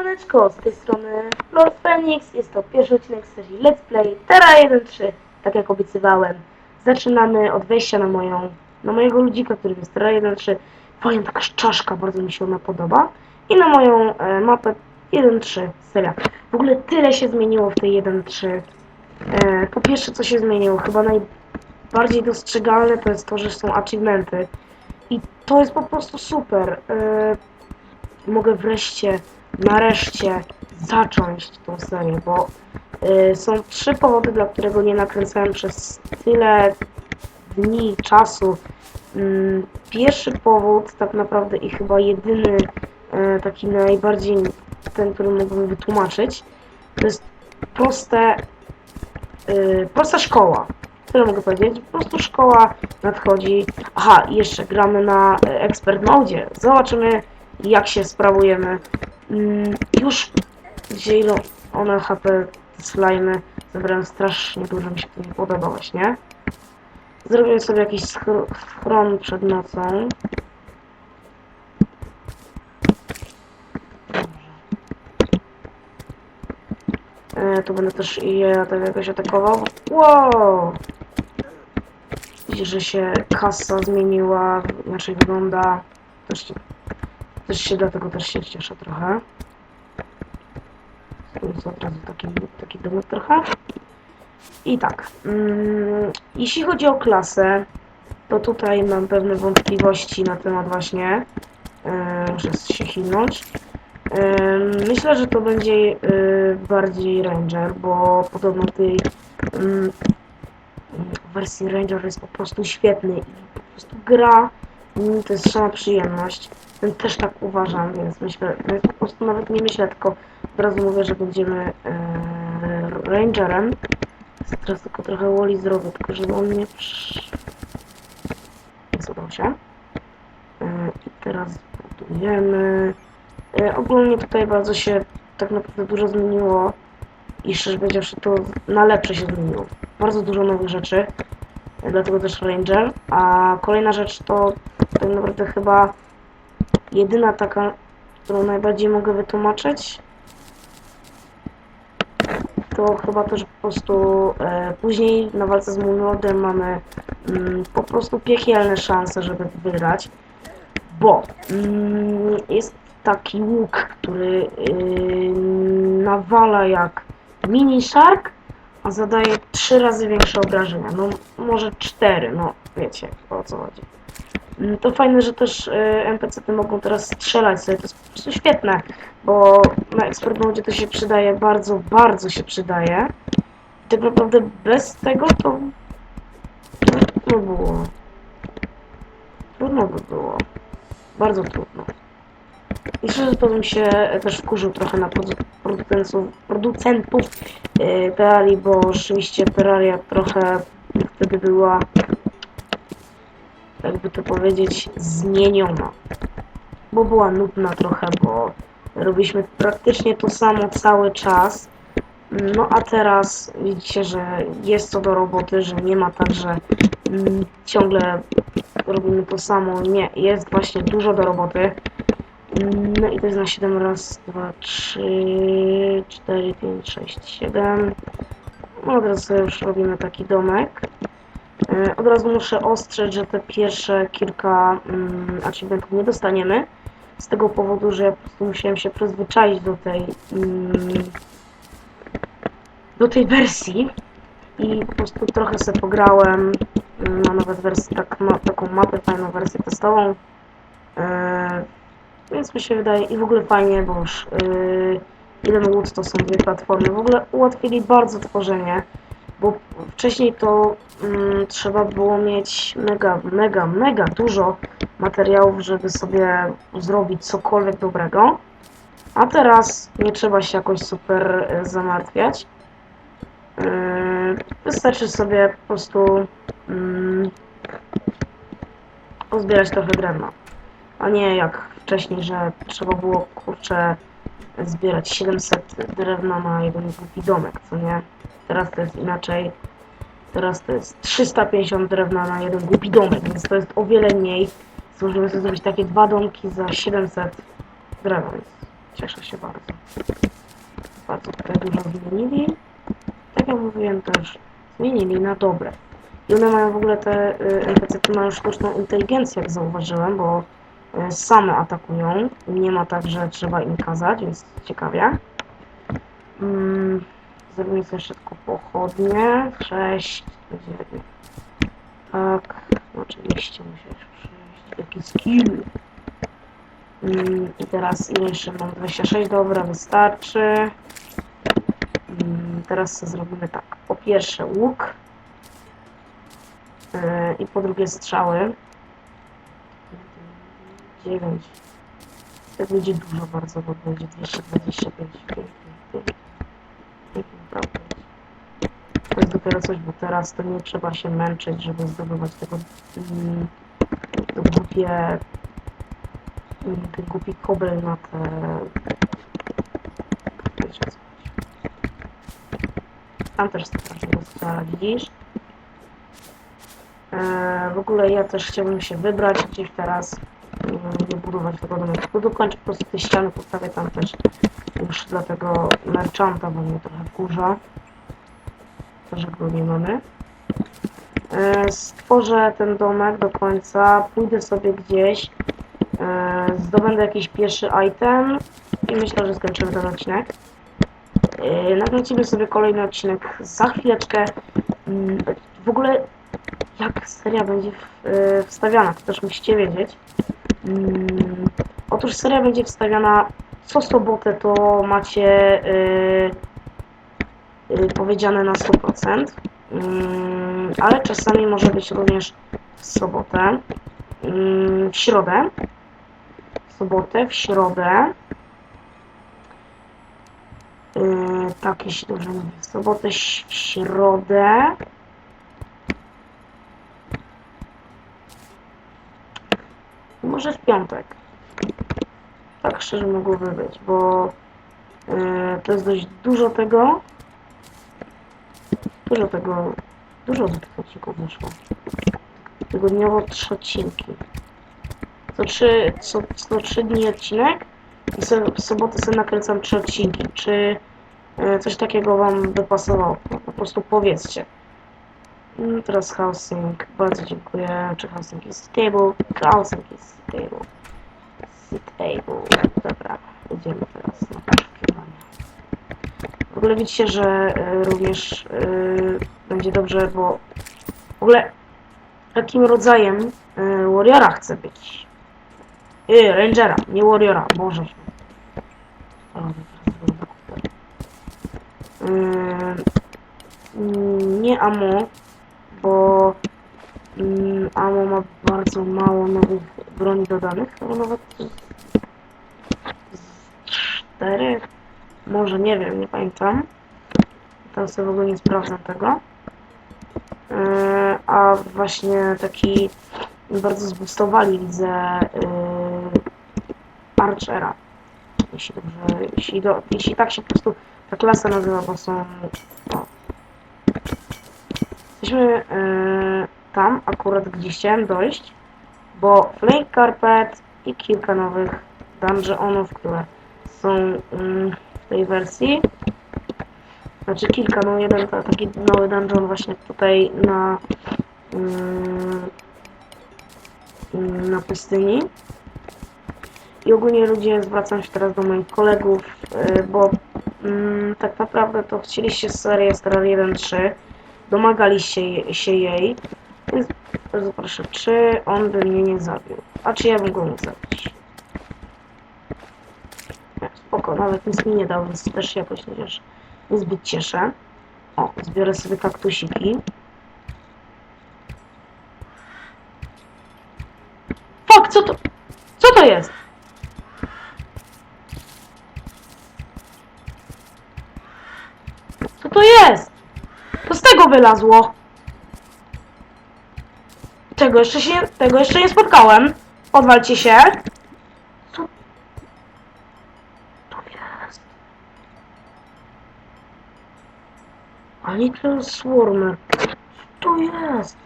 Siemaneczko, z tej strony Lord Phoenix, jest to pierwszy odcinek serii Let's Play Terra 1.3, tak jak obiecywałem. Zaczynamy od wejścia na moją, na mojego ludzika, który jest Terra 1.3. Fajna taka czaszka, bardzo mi się ona podoba. I na moją e, mapę 1.3 seria. W ogóle tyle się zmieniło w tej 1.3. E, po pierwsze, co się zmieniło, chyba najbardziej dostrzegalne to jest to, że są achievementy. I to jest po prostu super. E, mogę wreszcie, nareszcie zacząć tą serię, bo y, są trzy powody, dla którego nie nakręcałem przez tyle dni, czasu. Ym, pierwszy powód, tak naprawdę i chyba jedyny, y, taki najbardziej ten, który mógłbym wytłumaczyć, to jest proste, y, prosta szkoła. Tyle mogę powiedzieć. Po prostu szkoła nadchodzi. Aha, jeszcze gramy na y, expert mode. Zobaczymy, jak się sprawujemy. Mm, już gdzie ile one HP slajmy zebrałem strasznie dużo, mi się to nie podoba właśnie. Zrobię sobie jakiś schro- schron przed nocą. E, tu będę też je tak jakoś atakował. Wow! Widzisz, że się kasa zmieniła, inaczej wygląda. Też też się dlatego też się cieszę trochę. Więc od razu taki, taki domek trochę. I tak. Mm, jeśli chodzi o klasę, to tutaj mam pewne wątpliwości na temat właśnie. E, muszę się chilnąć. E, myślę, że to będzie e, bardziej Ranger, bo podobno tej mm, wersji Ranger jest po prostu świetny i po prostu gra mm, to jest sama przyjemność. Też tak uważam, więc myślę, po prostu nawet nie myślę, tylko od razu mówię, że będziemy e, Rangerem. Teraz tylko trochę Woli zrobię, tylko żeby on nie przy... Się. E, I teraz budujemy. E, ogólnie tutaj bardzo się tak naprawdę dużo zmieniło i szczerze powiedziawszy to na lepsze się zmieniło. Bardzo dużo nowych rzeczy, e, dlatego też Ranger. A kolejna rzecz to tak naprawdę chyba jedyna taka, którą najbardziej mogę wytłumaczyć, to chyba też po prostu e, później na walce z Moonlordem mamy mm, po prostu piekielne szanse, żeby wygrać, bo mm, jest taki łuk, który yy, nawala jak mini shark, a zadaje trzy razy większe obrażenia, no może cztery, no wiecie o co chodzi. Mm, To fajne, że też y, NPC-ty mogą teraz strzelać sobie, to jest po prostu świetne, bo na expert mode to się przydaje, bardzo, bardzo się przydaje. I tak naprawdę bez tego to trudno było. Trudno by było. Bardzo trudno. I szczerze bym się też wkurzył trochę na produ- producentów, producentów yy, bo rzeczywiście Terraria trochę wtedy była jakby to powiedzieć, zmieniona. Bo była nudna trochę, bo robiliśmy praktycznie to samo cały czas. No a teraz widzicie, że jest co do roboty, że nie ma tak, że mm, ciągle robimy to samo. Nie, jest właśnie dużo do roboty. No i to jest na 7 raz, 2, 3, 4, 5, 6, 7. No sobie już robimy taki domek. E, Od razu muszę ostrzec, że te pierwsze kilka mm, achievementów nie dostaniemy. Z tego powodu, że ja po prostu musiałem się przyzwyczaić do tej mm, do tej wersji i po prostu trochę sobie pograłem mm, na nawet wersję, tak, ma, taką mapę, fajną wersję testową. E, więc mi się wydaje i w ogóle fajnie, bo już yy, Wood to są dwie platformy. W ogóle ułatwili bardzo tworzenie bo wcześniej to mm, trzeba było mieć mega, mega, mega dużo materiałów, żeby sobie zrobić cokolwiek dobrego. A teraz nie trzeba się jakoś super e, zamartwiać. Yy, wystarczy sobie po prostu mm, pozbierać trochę drewna. A nie jak wcześniej, że trzeba było kurczę zbierać 700 drewna na jeden głupi domek, co nie? Teraz to jest inaczej. Teraz to jest 350 drewna na jeden głupi domek, więc to jest o wiele mniej. Możemy sobie zrobić takie dwa domki za 700 drewna, Cieszę się bardzo. Bardzo tutaj dużo zmienili. Tak jak mówiłem też, zmienili na dobre. I one mają w ogóle te y, NPC-ty mają sztuczną inteligencję, jak zauważyłem, bo same atakują. Nie ma tak, że trzeba im kazać, więc ciekawie. Mm, zrobimy sobie tylko pochodnie. 6, 9. Tak, oczywiście musisz przejść. Jaki skill. Mm, I teraz jeszcze mam? 26, dobra, wystarczy. Mm, Teraz zrobimy tak. Po pierwsze łuk. Yy, I po drugie strzały. 9. To będzie dużo bardzo, bo będzie 225. Pięknie, pięknie. Pięknie, naprawdę. To jest dopiero coś, bo teraz to nie trzeba się męczyć, żeby zdobywać tego, mm, to głupie mm, ten głupi kobel na te... Wiecie co. Tam też strasznie rozstrzela, widzisz? Eee, w ogóle ja też chciałbym się wybrać gdzieś teraz mm, nie budować tego domu, tylko dokończę po prostu te ściany, postawię tam też już dla tego merchanta, bo mnie trochę kurza. To, że go nie mamy. Eee, stworzę ten domek do końca, pójdę sobie gdzieś, e, zdobędę jakiś pierwszy item i myślę, że skończymy ten odcinek. E, nakręcimy sobie kolejny odcinek za chwileczkę. Mm, W ogóle jak seria będzie e, wstawiana, to też musicie wiedzieć. Mm, Otóż seria będzie wstawiana co sobotę, to macie e, e, powiedziane na 100%. Mm, ale czasami może być również w sobotę, mm, w środę, w sobotę, w środę. Yy, tak, jeśli dobrze mówię, w sobotę, w środę. Może w piątek. Tak szczerze mogłoby być, bo yy, to jest dość dużo tego. Dużo tego, dużo tych odcinków wyszło. Tygodniowo trzy odcinki. Co trzy, co, co trzy dni odcinek i so, w sobotę sobie nakręcam trzy odcinki. Czy e, coś takiego wam by pasowało? No, po prostu powiedzcie. Teraz housing, bardzo dziękuję. Czy housing is stable? Housing is stable. Stable. Dobra, idziemy teraz na poszukiwanie. W ogóle widzicie, że e, również e, będzie dobrze, bo w ogóle takim rodzajem e, warriora chcę być. Yy, Rangera, nie Warriora, będę kupił. Yy, nie Amo, bo yy, Amo ma bardzo mało nowych broni dodanych, chyba nawet z czterech, może nie wiem, nie pamiętam. Tam sobie w ogóle nie sprawdzam tego. Yy, a właśnie taki bardzo zbustowali, widzę, yy, Archera. Jeśli dobrze, jeśli, do, jeśli tak się po prostu ta klasa nazywa, bo są... O. Jesteśmy yy, tam, akurat gdzie chciałem dojść, bo Flame Carpet i kilka nowych dungeonów, które są yy, w tej wersji. Znaczy kilka, no jeden ta, taki nowy dungeon właśnie tutaj na yy, na pustyni. I ogólnie ludzie zwracam się teraz do moich kolegów, yy, bo tak naprawdę to chcieliście serię Star 1.3, domagaliście je, się jej, więc bardzo proszę, czy on by mnie nie zabił? A czy ja bym go mógł zabić? Spoko, nawet nic mi nie dał, więc też jakoś nie cieszę. Niezbyt cieszę. O, zbiorę sobie kaktusiki. Fuck, co to? Co to jest? Co to jest? Tego wylazło. Tego jeszcze się, tego jeszcze nie spotkałem. Odwalcie się. Co? To jest. A. Co to jest?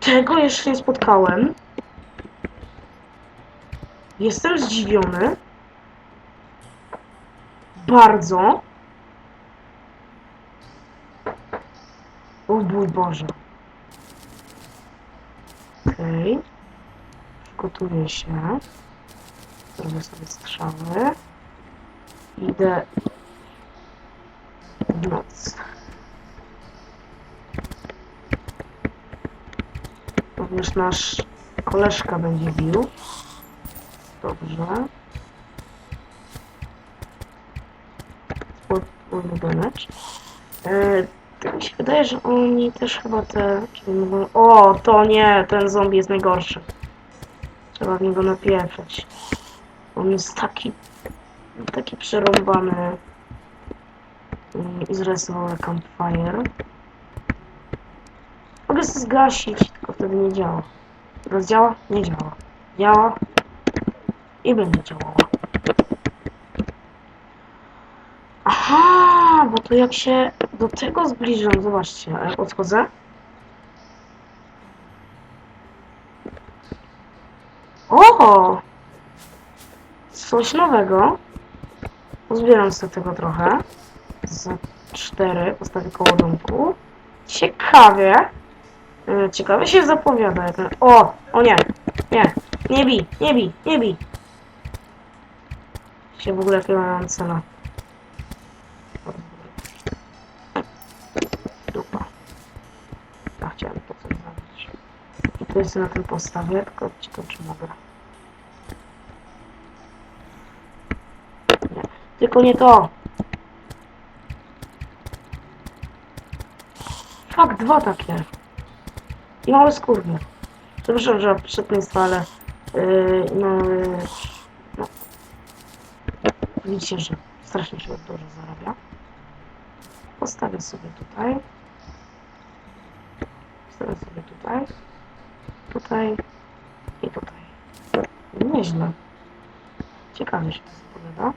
Tego jeszcze nie spotkałem. Jestem zdziwiony. Bardzo. O mój Boże. Okej. Gotuję się. Zrobię sobie strzały. Idę w noc. Również nasz koleżka będzie bił. Dobrze. Mój mój ulubienecz. Mi się wydaje, że oni też chyba te... O, to nie, ten zombie jest najgorszy. Trzeba w niego napieprzać. On jest taki... taki przerąbany. Mm, I zresował na campfire. Mogę to zgasić, tylko wtedy nie działa. Teraz działa? Nie działa. Działa. I będzie działała. Aha, bo to jak się do tego zbliżam, zobaczcie, jak odchodzę. O! Coś nowego. Pozbieram sobie tego trochę. Za cztery postawię koło domku. Ciekawie. E, Ciekawie się zapowiada. O! O nie! Nie! Nie bij! Nie bij! Nie bij! Się w ogóle jakie mają cena. To jest na tym postawię, tylko ciekawe czy mogę. Nie. Tylko nie to! Fuck, dwa takie. I małe skórnie. Przepraszam, że przekleństwo, ale yy, no, yy, no. Widzicie, że strasznie się dużo zarabia. Postawię sobie tutaj. Postawię sobie tutaj. Tutaj. I tutaj. Nieźle. Ciekawie się to zapowiada.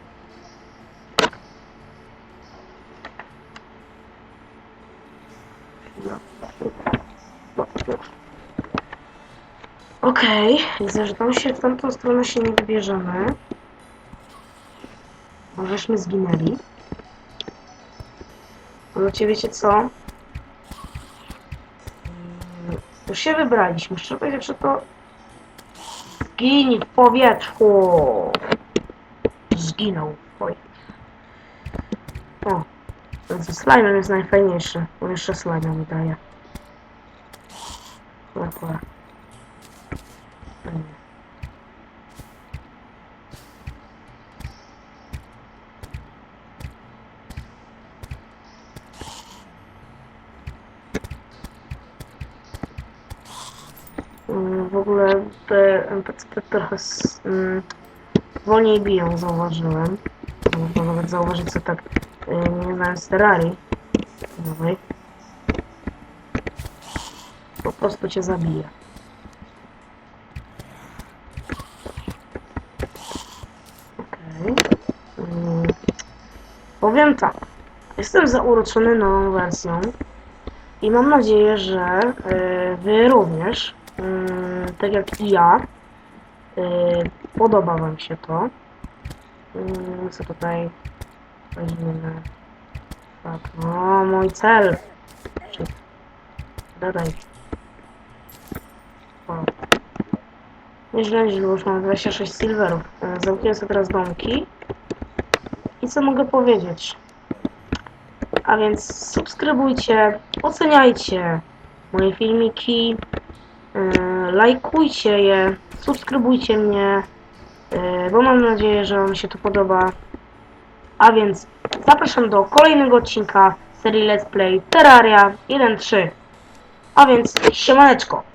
Okej, widzę, że tam się w tamtą stronę się nie wybierzemy. Możeśmy zginęli. Możecie wiecie co? Już się wybraliśmy. Szczerze powiedzieć, że to zginie w powietrzu. Zginął w. O, ze slajmem jest najfajniejszy, bo jeszcze slajma mi daje. Fajnie. W ogóle te NPC trochę mm, wolniej biją, zauważyłem. Można nawet zauważyć, co tak y, nie znając terrarii nowej. Po prostu cię zabije. Okej. Mm, Powiem tak. Jestem zauroczony nową wersją i mam nadzieję, że y, wy również, tak jak i ja, y, podoba wam się to. Y, co tutaj weźmiemy? Tak, o mój cel! Shit. Dodaj. O. Nieźle, bo już mam 26 silverów. E, Zamknę sobie teraz domki. I co mogę powiedzieć? A więc subskrybujcie, oceniajcie moje filmiki, e, lajkujcie je, subskrybujcie mnie, e, bo mam nadzieję, że Wam się to podoba. A więc zapraszam do kolejnego odcinka serii Let's Play Terraria 1.3. A więc siemaneczko!